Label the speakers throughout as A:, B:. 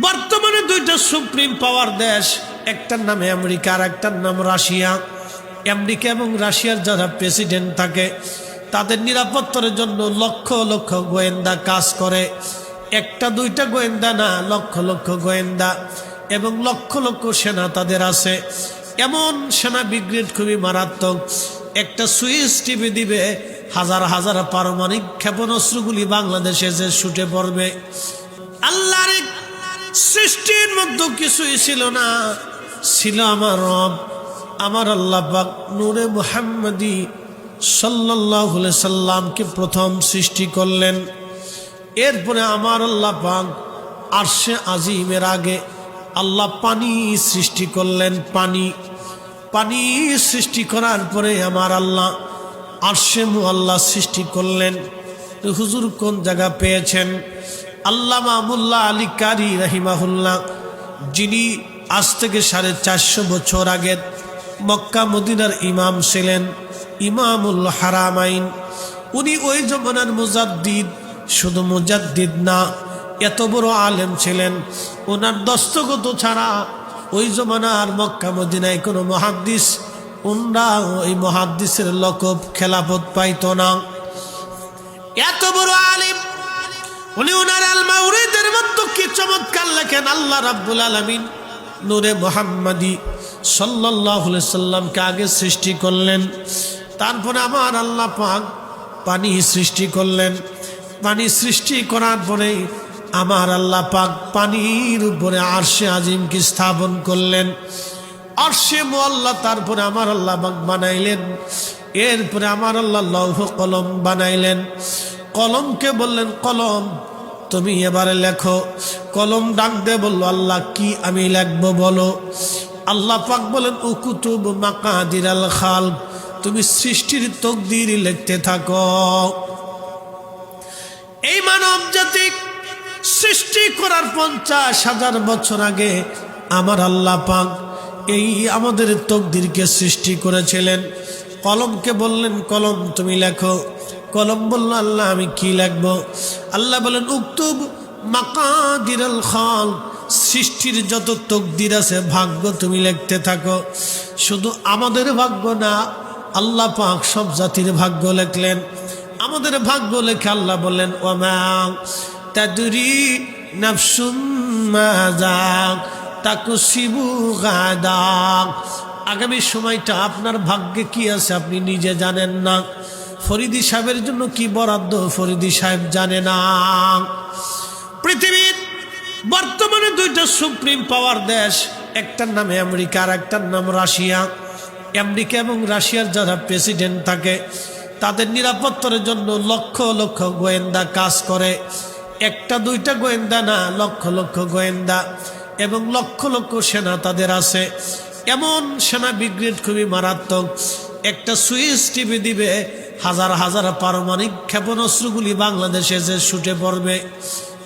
A: বর্তমানে দুইটা সুপ্রিম পাওয়ার দেশ, একটার নামে আমেরিকা আর একটার নাম রাশিয়া। আমেরিকা এবং রাশিয়ার যারা প্রেসিডেন্ট থাকে, তাদের নিরাপত্তার জন্য লক্ষ লক্ষ গোয়েন্দা কাজ করে। একটা, দুইটা গোয়েন্দা না, লক্ষ লক্ষ গোয়েন্দা এবং লক্ষ লক্ষ সেনা তাদের আছে। এমন সেনা ব্রিগেড খুবই মারাত্মক। একটা সুইচ টিভি দিবে, হাজার হাজার পারমাণিক ক্ষেপণাস্ত্রগুলি বাংলাদেশে যে ছুটে পড়বে। আল্লাহর সৃষ্টির মধ্যে কিছুই ছিল না। ছিল আমার রব, আমার আল্লাহ পাক নূরে মুহাম্মদি সাল্লাহ সাল্লামকে প্রথম সৃষ্টি করলেন। এরপরে আমার আল্লাহ পাক আরশে আজিমের আগে আল্লাহ পানি সৃষ্টি করলেন, পানি। পানি সৃষ্টি করার পরে আমার আল্লাহ আরশে মু আল্লাহ সৃষ্টি করলেন। হুজুর কোন জায়গা পেয়েছেন? আল্লাহ মামুল্লাহ আলী কারি রাহিমাহুল্লাহ, যিনি আজ থেকে সাড়ে চারশো বছর আগের মক্কা মদিনার ইমাম ছিলেন, ইমামুল হারামাইন। উনি ওই জমানার মুজাদ্দিদ, শুধু মুজাদ্দিদ না, এত বড় আলেম ছিলেন। ওনার দস্তগত ছাড়া ওই জমানার মক্কা মদিনায় কোনো মহাদ্দিস উনরা ওই মহাদ্দিসের লকব খেলাপত পাইত না। এত বড় আলিম উনি ওনার আল মাউরিদের মতো কি চমৎকার লেখেন? আল্লাহ রাব্বুল আলামিন নূরে মোহাম্মদি সাল্লাহ সাল্লামকে আগে সৃষ্টি করলেন, তারপরে আমার আল্লাহ পাক পানি সৃষ্টি করলেন। পানি সৃষ্টি করার পরে আমার আল্লাহ পাক পানির উপরে আরশে আজিমকে স্থাপন করলেন। আরশে মোয়াল্লা তারপরে আমার আল্লাহ পাক বানাইলেন। এরপরে আমার আল্লাহ লৌহ কলম বানাইলেন। কলমকে বললেন, কলম, তুমি এবারে লেখো। কলম ডাক দে বলল, আল্লাহ, কি আমি লিখব বলো? আল্লাহ পাক বলেন উকুতুব মাকাদির আল খাল তুমি সৃষ্টির তকদির লিখতে থাকো। এই মানব জাতি সৃষ্টি করার পঞ্চাশ হাজার বছর আগে আমার আল্লাহ পাক এই আমাদের তকদিরকে সৃষ্টি করেছিলেন। কলমকে বললেন, কলম তুমি লেখো। কলম বলল, আল্লাহ, আমি কি লিখব? আল্লাহ বলেন, উক্তুব মাকাদিরাল খাল, সৃষ্টির যত তকদির আছে, ভাগ্য তুমি লিখতে থাকো। শুধু আমাদের ভাগ্য না, আল্লাহ পাক সব জাতির ভাগ্য লেখলেন। আমাদের ভাগ্য লেখে আল্লাহ বললেন ওমা তাদুরি নাফসুম তাকু শিবু গাদাক আগামী সময়টা আপনার ভাগ্যে কি আছে আপনি নিজে জানেন না। ফরিদি সাহেবের জন্য কি বরাদ্দ, ফরিদি সাহেব জানে না। পৃথিবীর বর্তমানে দুইটা সুপ্রিম পাওয়ার দেশ, একটার নাম আমেরিকা আর একটার নাম রাশিয়া। আমেরিকা এবং রাশিয়ার যারা প্রেসিডেন্ট থাকে, তাদের নিরাপত্তার জন্য লক্ষ লক্ষ গোয়েন্দা কাজ করে। একটা দুইটা গোয়েন্দা না, লক্ষ লক্ষ গোয়েন্দা এবং লক্ষ লক্ষ সেনা তাদের আছে। এমন সেনা বিগ্রেড খুবই মারাত্মক। একটা সুইচ টিভি দিবে, হাজার হাজার পারমাণিক ক্ষেপণাস্ত্রগুলি বাংলাদেশে যে ছুটে পড়বে,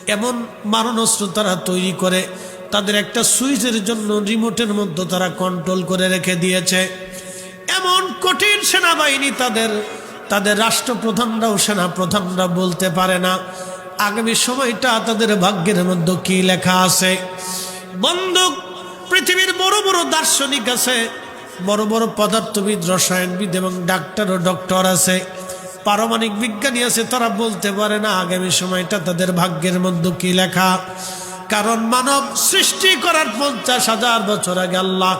A: এমন মারণাস্ত্র তারা তৈরি করে, তাদের একটা সুইচের জন্য রিমোটের মধ্যে তারা কন্ট্রোল করে রেখে দিয়েছে। এমন কঠিন সেনাবাহিনী তাদের তাদের রাষ্ট্রপ্রধানরাও সেনা প্রধানরা বলতে পারে না। আগামী সময়টা তাদের ভাগ্যের মধ্যে কি লেখা আছে? বন্দুক পৃথিবীর বড় বড় দার্শনিক আছে, বড় বড় পদার্থবিদ, রসায়নবিদ এবং ডাক্তার ও ডক্টর আছে, পারমাণিক বিজ্ঞানী আছে, তারা বলতে পারে না আগামী সময়টা তাদের ভাগ্যের মধ্যে কি লেখা। কারণ মানব সৃষ্টি করার পঞ্চাশ হাজার বছর আগে আল্লাহ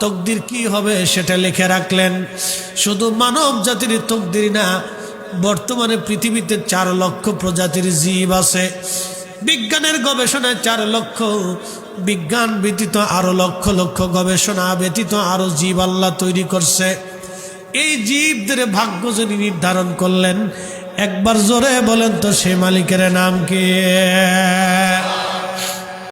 A: তকদির কি হবে সেটা লিখে রাখলেন। শুধু মানব জাতির তকদির না, বর্তমানে পৃথিবীতে চার লক্ষ প্রজাতির জীব আছে। বিজ্ঞানের গবেষণায় চার লক্ষ বিজ্ঞান ব্যতীত আরও লক্ষ লক্ষ গবেষণা ব্যতীত আরও জীব আল্লাহ তৈরি করছে। এই জীবদের ভাগ্য যদি নির্ধারণ করলেন, একবার জোরে বলেন তো সে মালিকের নাম কি?